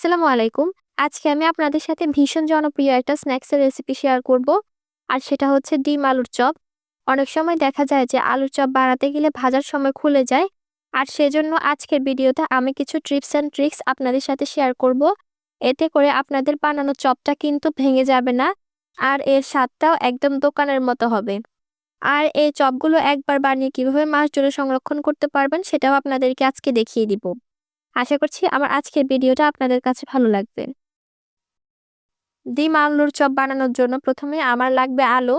আসসালামু আলাইকুম। আজকে আমি আপনাদের সাথে ভীষণ জনপ্রিয় একটা স্ন্যাক্সের রেসিপি শেয়ার করব, আর সেটা হচ্ছে ডিম আলুর চপ। অনেক সময় দেখা যায় যে আলুর চপ বানাতে গেলে ভাজার সময় খুলে যায়, আর সেজন্য আজকের ভিডিওতে আমি কিছু ট্রিপস অ্যান্ড ট্রিক্স আপনাদের সাথে শেয়ার করব। এতে করে আপনাদের বানানো চপটা কিন্তু ভেঙে যাবে না, আর এর স্বাদটাও একদম দোকানের মতো হবে। আর এই চপগুলো একবার বানিয়ে কীভাবে মাস জুড়ে সংরক্ষণ করতে পারবেন সেটাও আপনাদেরকে আজকে দেখিয়ে দিব। আশা করছি আমার আজকের ভিডিওটা আপনাদের কাছে ভালো লাগবে। ডিম আলুর চপ বানানোর জন্য প্রথমে আমার লাগবে আলু,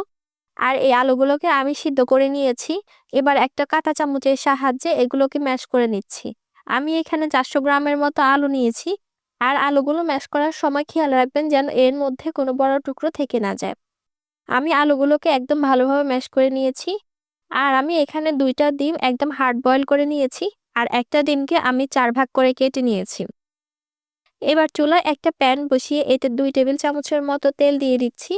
আর এই আলুগুলোকে আমি সিদ্ধ করে নিয়েছি। এবার একটা কাঁটা চামচের সাহায্যে এগুলোকে ম্যাশ করে নিচ্ছি। আমি এখানে চারশো গ্রামের মতো আলু নিয়েছি, আর আলুগুলো ম্যাশ করার সময় খেয়াল রাখবেন যেন এর মধ্যে কোনো বড় টুকরো থেকে না যায়। আমি আলুগুলোকে একদম ভালোভাবে ম্যাশ করে নিয়েছি, আর আমি এখানে দুইটা ডিম একদম হার্ড বয়েল করে নিয়েছি। আর একটা ডিমকে আমি চার ভাগ করে কেটে নিয়েছি। এবার চুলায় একটা প্যান বসিয়ে এতে দুই টেবিল চামচের মতো তেল দিয়ে দিচ্ছি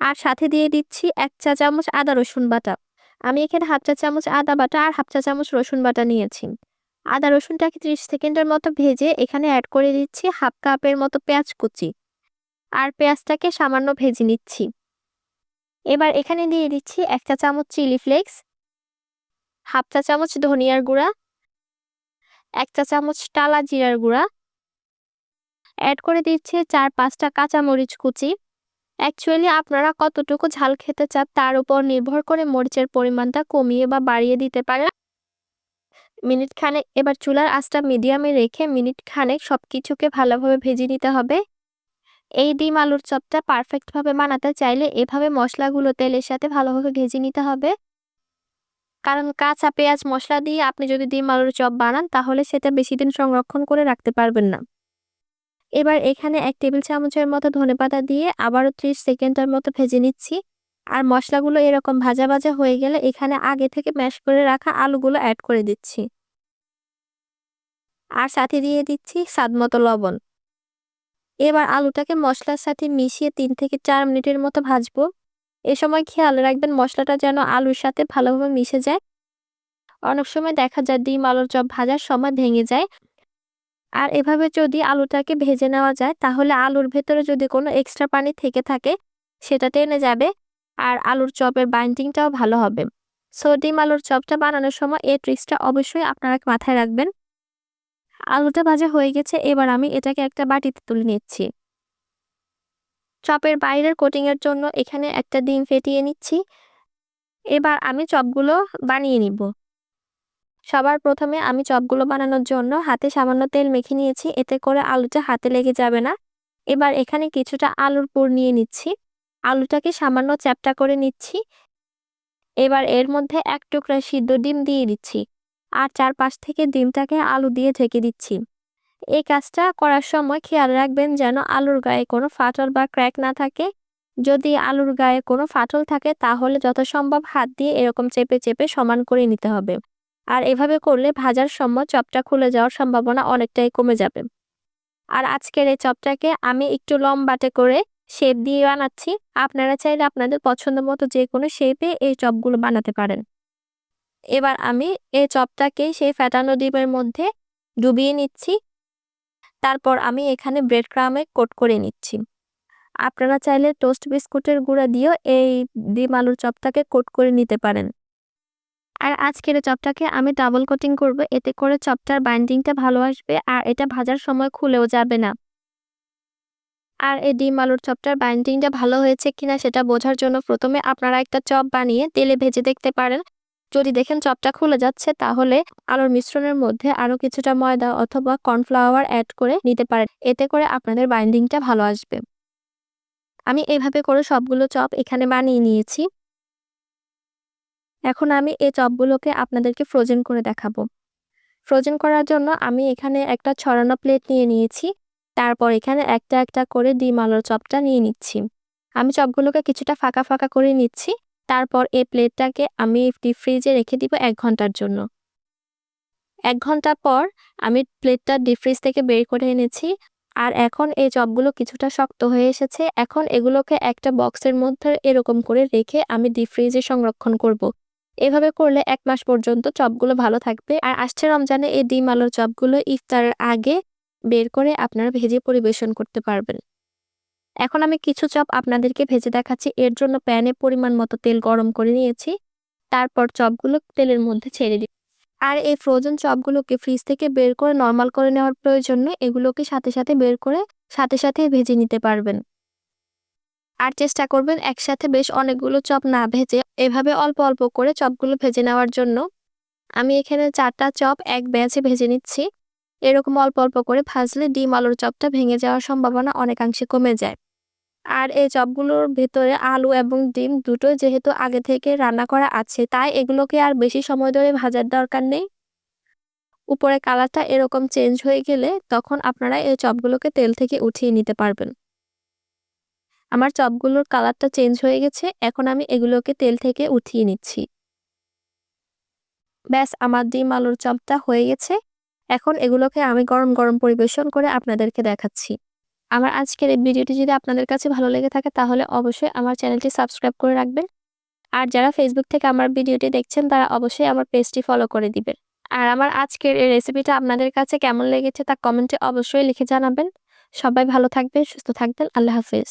আর সাথে দিয়ে দিচ্ছি এক চা চামচ আদা রসুন বাটা। আমি এখানে হাফ চা চামচ আদা বাটা আর হাফ চা চামচ রসুন বাটা নিয়েছি। আদা রসুনটাকে ত্রিশ সেকেন্ডের মতো ভেজে এখানে অ্যাড করে দিচ্ছি হাফ কাপের মতো পেঁয়াজ কুচি আর পেঁয়াজটাকে সামান্য ভেজে নিচ্ছি। এবার এখানে দিয়ে দিচ্ছি এক চা চামচ চিলি ফ্লেক্স, হাফ চা চামচ ধনিয়ার গুঁড়া এক চা চামচ টালা জিরার গুঁড়া। অ্যাড করে দিচ্ছে চার পাঁচটা কাঁচামরিচ কুচি। অ্যাকচুয়ালি আপনারা কতটুকু ঝাল খেতে চান তার উপর নির্ভর করে মরিচের পরিমাণটা কমিয়ে বা বাড়িয়ে দিতে পারেন। মিনিট খানেক, এবার চুলার আঁচটা মিডিয়ামে রেখে মিনিট খানেক সব কিছুকে ভালোভাবে ভেজে নিতে হবে। এই ডিম আলুর চপটা পারফেক্টভাবে বানাতে চাইলে এভাবে মশলাগুলো তেলের সাথে ভালোভাবে ভেজে নিতে হবে। কারণ কাঁচা পেঁয়াজ মশলা দিয়ে আপনি যদি ডিম আলুর চপ বানান, তাহলে সেটা বেশি দিন সংরক্ষণ করে রাখতে পারবেন না। এবার এখানে এক টেবিল চামচের মতো ধনে পাতা দিয়ে আবারও ত্রিশ সেকেন্ডের মতো ভেজে নিচ্ছি। আর মশলাগুলো এরকম ভাজা ভাজা হয়ে গেলে এখানে আগে থেকে ম্যাশ করে রাখা আলুগুলো অ্যাড করে দিচ্ছি। আর সাথে দিয়ে দিচ্ছি স্বাদ মতো লবণ। এবার আলুটাকে মশলার সাথে মিশিয়ে তিন থেকে চার মিনিটের মতো ভাজবো। এ সময় খেয়াল রাখবেন মশলাটা যেন আলুর সাথে ভালোভাবে মিশে যায়। অনেক সময় দেখা যায় ডিম আলুর চপ ভাজার সময় ভেঙে যায়। আর এভাবে যদি আলুটাকে ভেজে নেওয়া যায়, তাহলে আলুর ভেতরে যদি কোনো এক্সট্রা পানি থেকে থাকে, সেটা টেনে যাবে আর আলুর চপের বাইন্ডিংটাও ভালো হবে। সো ডিম আলুর চপটা বানানোর সময় এই ট্রিক্সটা অবশ্যই আপনারা মাথায় রাখবেন। আলুটা ভাজা হয়ে গেছে, এবার আমি এটাকে একটা বাটিতে তুলে নিচ্ছি। চপের বাইরের কোটিংয়ের জন্য এখানে একটা ডিম ফেটিয়ে নিচ্ছি। এবার আমি চপগুলো বানিয়ে নিব। সবার প্রথমে আমি চপগুলো বানানোর জন্য হাতে সামান্য তেল মেখে নিয়েছি, এতে করে আলুটা হাতে লেগে যাবে না। এবার এখানে কিছুটা আলুর পুর নিয়ে নিচ্ছি। আলুটাকে সামান্য চ্যাপটা করে নিচ্ছি। এবার এর মধ্যে এক টুকরা সিদ্ধ ডিম দিয়ে দিচ্ছি। আর চারপাশ থেকে ডিমটাকে আলু দিয়ে ঢেকে দিচ্ছি। এই কাজটা করার সময় খেয়াল রাখবেন যেন আলুর গায়ে কোনো ফাটল বা ক্র্যাক না থাকে। যদি আলুর গায়ে কোনো ফাটল থাকে, তাহলে যত সম্ভব হাত দিয়ে এরকম চেপে চেপে সমান করে নিতে হবে। আর এভাবে করলে ভাজার সময় চপটা খুলে যাওয়ার সম্ভাবনা অনেকটাই কমে যাবে। আর আজকের এই চপটাকে আমি একটু লম্বাটে করে শেপ দিয়ে বানাচ্ছি। আপনারা চাইলে আপনাদের পছন্দ মতো যে কোনো শেপে এই চপগুলো বানাতে পারেন। এবার আমি এই চপটাকে সেই ফ্যাটানো ডিমের মধ্যে ডুবিয়ে নিচ্ছি। তারপর আমি এখানে ব্রেড ক্রামে কোট করে নিচ্ছি। আপনারা চাইলে টোস্ট বিস্কুটের গুঁড়া দিয়েও এই ডিম আলুর চপটাকে কোট করে নিতে পারেন। আর আজকের চপটাকে আমি ডাবল কোটিং করব, এতে করে চপটার বাইন্ডিংটা ভালো আসবে আর এটা ভাজার সময় খুলেও যাবে না। আর এই ডিম আলুর চপটার বাইন্ডিংটা ভালো হয়েছে কিনা সেটা বোঝার জন্য প্রথমে আপনারা একটা চপ বানিয়ে তেলে ভেজে দেখতে পারেন। যদি দেখেন চপটা খুলে যাচ্ছে, তাহলে আলুর মিশ্রণের মধ্যে আরও কিছুটা ময়দা অথবা কর্নফ্লাওয়ার অ্যাড করে নিতে পারেন। এতে করে আপনাদের বাইন্ডিংটা ভালো আসবে। আমি এভাবে করে সবগুলো চপ এখানে বানিয়ে নিয়েছি। এখন আমি এই চপগুলোকে আপনাদেরকে ফ্রোজেন করে দেখাবো। ফ্রোজেন করার জন্য আমি এখানে একটা ছড়ানো প্লেট নিয়ে নিয়েছি। তারপর এখানে একটা একটা করে ডিম আলুর চপটা নিয়ে নিচ্ছি। আমি চপগুলোকে কিছুটা ফাঁকা ফাঁকা করে নিচ্ছি। তারপর এই প্লেটটাকে আমি ডিপ ফ্রিজে রেখে দিব এক ঘণ্টার জন্য। এক ঘণ্টা পর আমি প্লেটটা ডিপ ফ্রিজ থেকে বের করে এনেছি আর এখন এই চপগুলো কিছুটা শক্ত হয়ে এসেছে। এখন এগুলোকে একটা বক্সের মধ্যে এরকম করে রেখে আমি ডিপ ফ্রিজে সংরক্ষণ করব। এভাবে করলে এক মাস পর্যন্ত চপগুলো ভালো থাকবে। আর আসছে রমজানে এই ডিম আলুর চপগুলো ইফতারের আগে বের করে আপনারা ভেজে পরিবেশন করতে পারবেন। এখন আমি কিছু চপ আপনাদেরকে ভেজে দেখাচ্ছি। এর জন্য প্যানে পরিমাণ মতো তেল গরম করে নিয়েছি। তারপর চপগুলো তেলের মধ্যে ছেড়ে দিই। আর এই ফ্রোজেন চপগুলোকে ফ্রিজ থেকে বের করে নর্মাল করে নেওয়ার প্রয়োজন এগুলোকে সাথে সাথে বের করে সাথে সাথে ভেজে নিতে পারবেন। আর চেষ্টা করবেন একসাথে বেশ অনেকগুলো চপ না ভেজে এভাবে অল্প অল্প করে চপগুলো ভেজে নেওয়ার জন্য। আমি এখানে চারটা চপ এক ব্যাচে ভেজে নিচ্ছি। এরকম অল্প অল্প করে ভাজলে ডিম আলুর চপটা ভেঙে যাওয়ার সম্ভাবনা অনেকাংশে কমে যায়। আর এই চপগুলোর ভেতরে আলু এবং ডিম দুটো যেহেতু আগে থেকে রান্না করা আছে, তাই এগুলোকে আর বেশি সময় ধরে ভাজার দরকার নেই। উপরে কালারটা এরকম চেঞ্জ হয়ে গেলে তখন আপনারা এই চপগুলোকে তেল থেকে উঠিয়ে নিতে পারবেন। আমার চপগুলোর কালারটা চেঞ্জ হয়ে গেছে, এখন আমি এগুলোকে তেল থেকে উঠিয়ে নিচ্ছি। ব্যাস, আমার ডিম আলুর চপটা হয়ে গেছে। এখন এগুলোকে আমি গরম গরম পরিবেশন করে আপনাদেরকে দেখাচ্ছি। আমার আজকের এই ভিডিওটি যদি আপনাদের কাছে ভালো লেগে থাকে, তাহলে অবশ্যই আমার চ্যানেলটি সাবস্ক্রাইব করে রাখবেন। আর যারা ফেসবুক থেকে আমার ভিডিওটি দেখছেন, তারা অবশ্যই আমার পেজটি ফলো করে দিবেন। আর আমার আজকের এই রেসিপিটা আপনাদের কাছে কেমন লেগেছে তা কমেন্টে অবশ্যই লিখে জানাবেন। সবাই ভালো থাকবেন, সুস্থ থাকবেন, আল্লাহ হাফিজ।